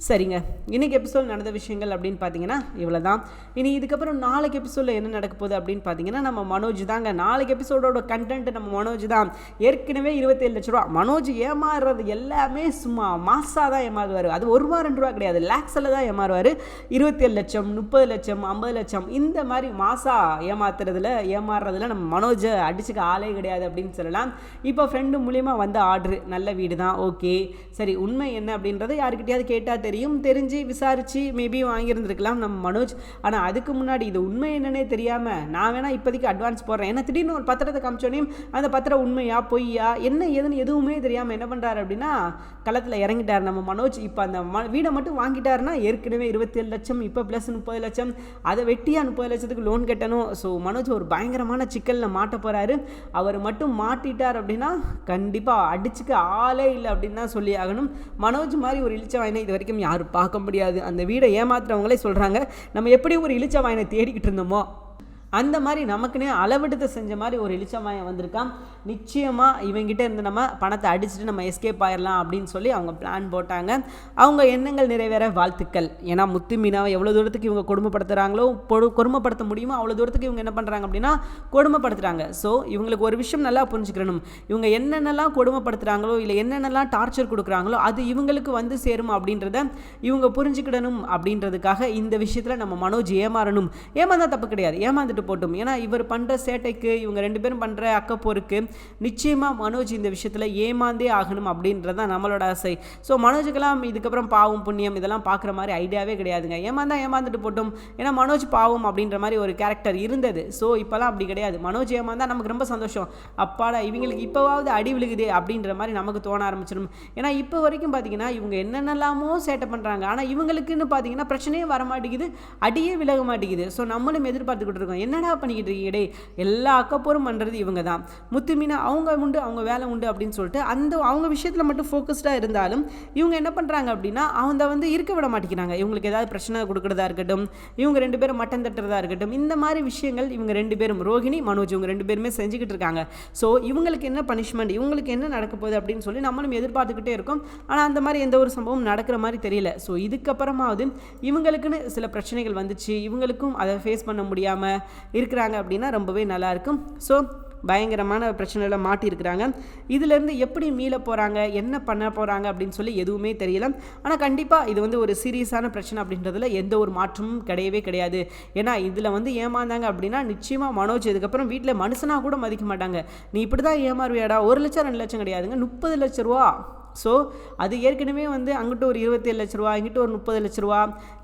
சரிங்க. இன்றைக்கி எபிசோட் நடந்த விஷயங்கள் அப்படின்னு பார்த்தீங்கன்னா இவ்வளோ தான் இனி இதுக்கப்புறம் நாளைக்கு எபிசோடில் என்ன நடக்க போகுது அப்படின்னு பார்த்தீங்கன்னா நம்ம மனோஜ் தாங்க. நாளைக்கு எபிசோடோட கண்டென்ட் நம்ம மனோஜ் தான். ஏற்கனவே இருபத்தேழு லட்ச ரூபா. மனோஜ் ஏமாறுறது எல்லாமே சும்மா மாசாக தான் ஏமாறுவார். அது ஒரு ரூபா ரெண்டு ரூபா கிடையாது. லேக்ஸில் தான் ஏமாறுவார். இருபத்தேழு லட்சம் முப்பது லட்சம் ஐம்பது லட்சம். இந்த மாதிரி மாசா ஏமாத்துறதுல ஏமாறுறதுல நம்ம மனோஜை அடிச்சுக்க ஆளே கிடையாது அப்படின்னு சொல்லலாம். இப்போ ஃப்ரெண்டு மூலியமாக வந்த ஆர்டர் நல்ல வீடு தான் ஓகே சரி உண்மை என்ன அப்படின்றத யாருக்கிட்டையாவது கேட்டால் தெரியும் தெரிஞ்சு விசாரித்து மேபி வாங்கியிருந்துருக்கலாம் நம்ம மனோஜ். ஆனால் அதுக்கு முன்னாடி இது உண்மை என்னன்னே தெரியாமல் நான் வேணால் இப்போதைக்கு அட்வான்ஸ் போடுறேன். ஏன்னா திடீர்னு ஒரு பத்திரத்தை காமிச்சோனையும் அந்த பத்திரம் உண்மையா பொய்யா என்ன ஏதுன்னு எதுவுமே தெரியாமல் என்ன பண்ணுறாரு அப்படின்னா களத்தில் இறங்கிட்டார் நம்ம மனோஜ். இப்போ அந்த ம வீடை மட்டும் வாங்கிட்டாருன்னா ஏற்கனவே இருபத்தேழு லட்சம் இப்போ ப்ளஸ் முப்பது லட்சம். அதை வெட்டியாக முப்பது லட்சத்துக்கு லோன் கட்டணும். ஸோ மனோஜ் ஒரு பயங்கரமான சிக்கலில் மாட்ட போகிறாரு அவர் மட்டும் மாட்டிட்டார் அப்படின்னா கண்டிப்பாக அடிச்சுக்க ஆளே இல்லை அப்படின்னு தான் சொல்லி ஆகணும். மனோஜ் மாதிரி ஒரு இழிச்ச வாயினை இது வரைக்கும் யாரும் பார்க்க முடியாது. அந்த வீடை ஏமாத்துறவங்களே சொல்கிறாங்க நம்ம எப்படி ஒரு இழிச்ச வாயினை தேடிக்கிட்டு இருந்தோமோ? அந்த மாதிரி நமக்குன்னே அளவெடுத்து செஞ்ச மாதிரி ஒரு இளிச்சமாயம் வந்திருக்கான் நிச்சயமாக இவங்கிட்ட இருந்து நம்ம பணத்தை அடிச்சுட்டு நம்ம எஸ்கேப் ஆயிடலாம் அப்படின்னு சொல்லி அவங்க பிளான் போட்டாங்க. அவங்க எண்ணங்கள் நிறைவேற வாழ்த்துக்கள். ஏன்னா முத்து மீனாவை எவ்வளோ தூரத்துக்கு இவங்க கொடுமைப்படுத்துகிறாங்களோ பொடு கொடுமைப்படுத்த முடியுமோ அவ்வளோ தூரத்துக்கு இவங்க என்ன பண்ணுறாங்க அப்படின்னா கொடுமைப்படுத்துகிறாங்க ஸோ இவங்களுக்கு ஒரு விஷயம் நல்லா புரிஞ்சுக்கணும். இவங்க என்னென்னலாம் கொடுமைப்படுத்துகிறாங்களோ இல்லை என்னென்னலாம் டார்ச்சர் கொடுக்குறாங்களோ அது இவங்களுக்கு வந்து சேரும் அப்படின்றத இவங்க புரிஞ்சுக்கிடணும் அப்படின்றதுக்காக இந்த விஷயத்தில் நம்ம மனோஜ் ஏமாறணும். ஏமாந்தா தப்பு கிடையாது. ஏமாந்துட்டு போட்டும். ஏன்னா இவர் பண்ணுற சேட்டைக்கு இவங்க ரெண்டு பேரும் பண்ணுற அக்கப்போருக்கு நிச்சயமாக மனோஜ் இந்த விஷயத்தில் ஏமாந்தே ஆகணும் அப்படின்றது தான் நம்மளோட ஆசை. ஸோ மனோஜுக்கெல்லாம் இதுக்கப்புறம் பாவம் புண்ணியம் இதெல்லாம் பார்க்குற மாதிரி ஐடியாவே கிடையாதுங்க. ஏமாந்தா ஏமாந்துட்டு போட்டும். ஏன்னா மனோஜ் பாவம் அப்படின்ற மாதிரி ஒரு கேரக்டர் இருந்தது. ஸோ இப்போலாம் அப்படி கிடையாது. மனோஜ் ஏமாந்தா நமக்கு ரொம்ப சந்தோஷம். அப்பாடா இவங்களுக்கு இப்போவாவது அடி விழுகுதே அப்படின்ற மாதிரி நமக்கு தோண ஆரம்பிச்சிடும் ஏன்னா இப்போ வரைக்கும் பார்த்தீங்கன்னா இவங்க என்னென்னலாமோ சேட்டை பண்ணுறாங்க ஆனால் இவங்களுக்குன்னு பார்த்தீங்கன்னா பிரச்சனையே வர மாட்டேங்குது அடியே விலக மாட்டேங்குது. ஸோ நம்மளும் எதிர்பார்த்துக்கிட்டு இருக்கோம். என்னடா பண்ணிக்கிட்டு இருக்கீடே எல்லா அக்கப்போரும் பண்ணுறது இவங்க தான் முத்துமீனா அவங்க உண்டு அவங்க வேலை உண்டு அப்படின்னு சொல்லிட்டு அந்த அவங்க விஷயத்தில் மட்டும் ஃபோக்கஸ்டாக இருந்தாலும் இவங்க என்ன பண்ணுறாங்க அப்படின்னா அவங்க வந்து இருக்க விட மாட்டேங்கிறாங்க. இவங்களுக்கு ஏதாவது பிரச்சனை கொடுக்குறதா இருக்கட்டும் இவங்க ரெண்டு பேரும் மட்டன் தட்டுறதா இருக்கட்டும் இந்த மாதிரி விஷயங்கள் இவங்க ரெண்டு பேரும் ரோஹிணி மனோஜ் இவங்க ரெண்டு பேருமே செஞ்சுக்கிட்டு இருக்காங்க. ஸோ இவங்களுக்கு என்ன பனிஷ்மெண்ட் இவங்களுக்கு என்ன நடக்க போகுது அப்படின்னு சொல்லி நம்மளும் எதிர்பார்த்துக்கிட்டே இருக்கோம். ஆனால் அந்த மாதிரி எந்த ஒரு சம்பவம் நடக்கிற மாதிரி தெரியல. ஸோ இதுக்கப்புறமாவது இவங்களுக்குன்னு சில பிரச்சனைகள் வந்துச்சு. இவங்களுக்கும் அதை ஃபேஸ் பண்ண முடியாமல் இருக்கிறாங்க அப்படின்னா ரொம்பவே நல்லாயிருக்கும். ஸோ பயங்கரமான பிரச்சனையில் மாட்டியிருக்கிறாங்க. இதிலேருந்து எப்படி மீள போகிறாங்க என்ன பண்ண போகிறாங்க அப்படின்னு சொல்லி எதுவுமே தெரியல. ஆனால் கண்டிப்பாக இது வந்து ஒரு சீரியஸான பிரச்சனை அப்படின்றதுல எந்த ஒரு மாற்றமும் கிடையவே கிடையாது. ஏன்னா இதில் வந்து ஏமாந்தாங்க அப்படின்னா நிச்சயமாக மனோஜ் இதுக்கப்புறம் வீட்டில் மனுஷனாக கூட மதிக்க மாட்டாங்க. நீ இப்படி தான் ஏமாறுவியாடா? ஒரு லட்சம் ரெண்டு லட்சம் கிடையாதுங்க. முப்பது லட்ச ரூபா ஸோ அது ஏற்கனவே வந்து அங்கிட்ட ஒரு இருபத்தேழு லட்ச ரூபா இங்கிட்ட ஒரு முப்பது லட்ச ரூபா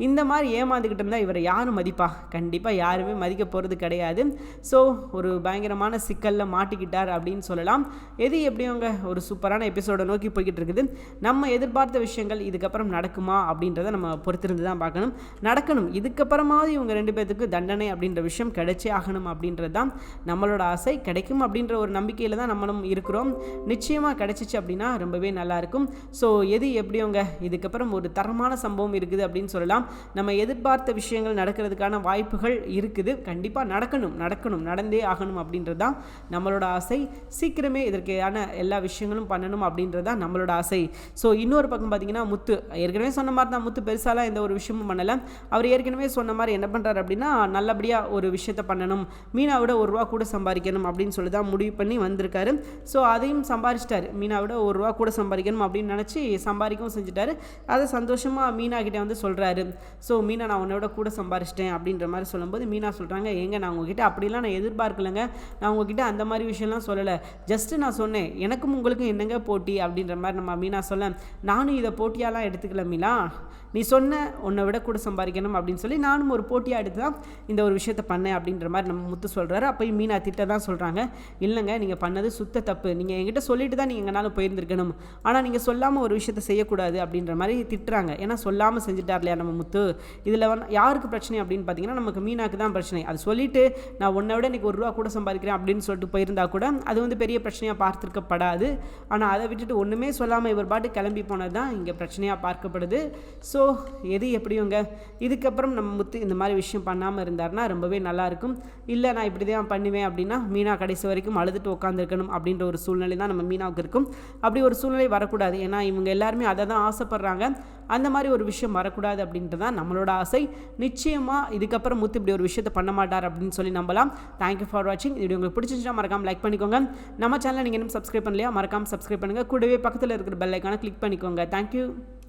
இந்த மாதிரி ஏமாந்துக்கிட்டு இருந்தால் இவரை யாரும் மதிப்பா? கண்டிப்பாக யாருமே மதிக்க போகிறது கிடையாது. ஸோ ஒரு பயங்கரமான சிக்கலில் மாட்டிக்கிட்டார் அப்படின்னு சொல்லலாம். எது எப்படிவங்க ஒரு சூப்பரான எபிசோடை நோக்கி போய்கிட்டு இருக்குது. நம்ம எதிர்பார்த்த விஷயங்கள் இதுக்கப்புறம் நடக்குமா அப்படின்றத நம்ம பொறுத்திருந்து தான் பார்க்கணும். நடக்கணும். இதுக்கப்புறமாவது இவங்க ரெண்டு பேர்த்துக்கு தண்டனை அப்படின்ற விஷயம் கிடைச்சே ஆகணும் அப்படின்றது தான் நம்மளோட ஆசை. கிடைக்கும் அப்படின்ற ஒரு நம்பிக்கையில் தான் நம்மளும் இருக்கிறோம். நிச்சயமாக கிடைச்சிச்சு அப்படின்னா ரொம்பவே நல்லா இருக்கும் ஸோ எது எப்படியோங்க? இதுக்கப்புறம் ஒரு தரமான சம்பவம் இருக்குது அப்படின்னு சொல்லலாம். நம்ம எதிர்பார்த்த விஷயங்கள் நடக்கிறதுக்கான வாய்ப்புகள் இருக்குது. கண்டிப்பாக நடக்கணும் நடக்கணும் நடந்தே ஆகணும் அப்படின்றது தான் நம்மளோட ஆசை. சீக்கிரமே இதற்கான எல்லா விஷயங்களும் பண்ணணும் அப்படின்றது தான் நம்மளோட ஆசை. ஸோ இன்னொரு பக்கம் பார்த்தீங்கன்னா முத்து. ஏற்கனவே சொன்ன மாதிரி தான் முத்து பெருசாலாம் எந்த ஒரு விஷயமும் பண்ணலை. அவர் ஏற்கனவே சொன்ன மாதிரி என்ன பண்ணுறாரு அப்படின்னா நல்லபடியாக ஒரு விஷயத்த பண்ணணும். மீனாவோட ஒரு ரூபா கூட சம்பாதிக்கணும் அப்படின்னு சொல்லி தான் முடிவு பண்ணி வந்திருக்காரு. ஸோ அதையும் சம்பாதிச்சிட்டார் மீனாவோட ஒரு ரூபா கூட சம்பாதிக்கணும் அப்படின்னு நினச்சி சம்பாதிக்கவும் செஞ்சுட்டாரு. அதை சந்தோஷமாக மீனா கிட்டே வந்து சொல்கிறாரு ஸோ மீனா நான் உன்னோட கூட சம்பாரிச்சிட்டேன் அப்படின்ற மாதிரி சொல்லும்போது மீனா சொல்கிறாங்க ஏங்க நான் உங்ககிட்ட அப்படிலாம் நான் எதிர்பார்க்கலைங்க. நான் உங்ககிட்ட அந்த மாதிரி விஷயம்லாம் சொல்லலை. ஜஸ்ட்டு நான் சொன்னேன் எனக்கும் உங்களுக்கும் என்னங்க போட்டி? அப்படின்ற மாதிரி நம்ம மீனா சொல்ல நானும் இதை போட்டியாலாம் எடுத்துக்கல மீனா. நீ சொன்ன உன்னை விட கூட சம்பாதிக்கணும் அப்படின்னு சொல்லி நானும் ஒரு போட்டியாக எடுத்து தான் இந்த ஒரு விஷயத்த பண்ணேன் அப்படின்ற மாதிரி நம்ம முத்து சொல்கிறாரு அப்போயும் மீனா திட்ட தான் சொல்கிறாங்க இல்லைங்க நீங்கள் பண்ணது சுத்த தப்பு. நீங்கள் என்கிட்ட சொல்லிட்டு தான் நீங்கள் எங்கனாலும் போயிருந்துருக்கணும். ஆனால் நீங்கள் சொல்லாமல் ஒரு விஷயத்த செய்யக்கூடாது அப்படின்ற மாதிரி திட்டுறாங்க. ஏன்னா சொல்லாமல் செஞ்சுட்டார் இல்லையா நம்ம முத்து? இதில் வந்து யாருக்கு பிரச்சனை அப்படின்னு பார்த்தீங்கன்னா நமக்கு மீனாக்கு தான் பிரச்சனை. அது சொல்லிட்டு நான் உன்னை விட இன்றைக்கி ஒரு ரூபா கூட சம்பாதிக்கிறேன் அப்படின்னு சொல்லிட்டு போயிருந்தா கூட அது வந்து பெரிய பிரச்சனையாக பார்த்துருக்கப்படாது. ஆனால் அதை விட்டுட்டு ஒன்றுமே சொல்லாமல் இவர் பாட்டு கிளம்பி போனது தான் இங்கே பிரச்சனையாக பார்க்கப்படுது. ஸோ எது எப்படியோங்க? இதுக்கப்புறம் நம்ம முத்து இந்த மாதிரி விஷயம் பண்ணாமல் இருந்தார்னா ரொம்பவே நல்லாயிருக்கும். இல்லை நான் இப்படி தான் பண்ணுவேன் அப்படின்னா மீனா கடைசி வரைக்கும் அழுதுட்டு உட்காந்துருக்கணும் அப்படின்ற ஒரு சூழ்நிலை தான் நம்ம மீனாவுக்கு இருக்கும். அப்படி ஒரு சூழ்நிலை வரக்கூடாது. ஏன்னா இவங்க எல்லாருமே அதை தான் ஆசைப்பட்றாங்க. அந்த மாதிரி ஒரு விஷயம் வரக்கூடாது அப்படின்றது தான் நம்மளோட ஆசை. நிச்சயமாக இதுக்கப்புறம் முத்து இப்படி ஒரு விஷயத்தை பண்ண மாட்டார் அப்படின்னு சொல்லி நம்பலாம். தேங்க்யூ ஃபார் வாட்சிங் இது உங்களுக்கு பிடிச்சிருந்துச்சா மறக்காம லைக் பண்ணிக்கோங்க. நம்ம சேனலை நீங்கள் இன்னும் சப்ஸ்கிரைப் பண்ணலையா? மறக்காம சப்ஸ்கிரைப் பண்ணுங்கள் கூடவே பக்கத்தில் இருக்கிற பெல் ஐக்கானை கிளிக் பண்ணிக்கோங்க. தேங்க்யூ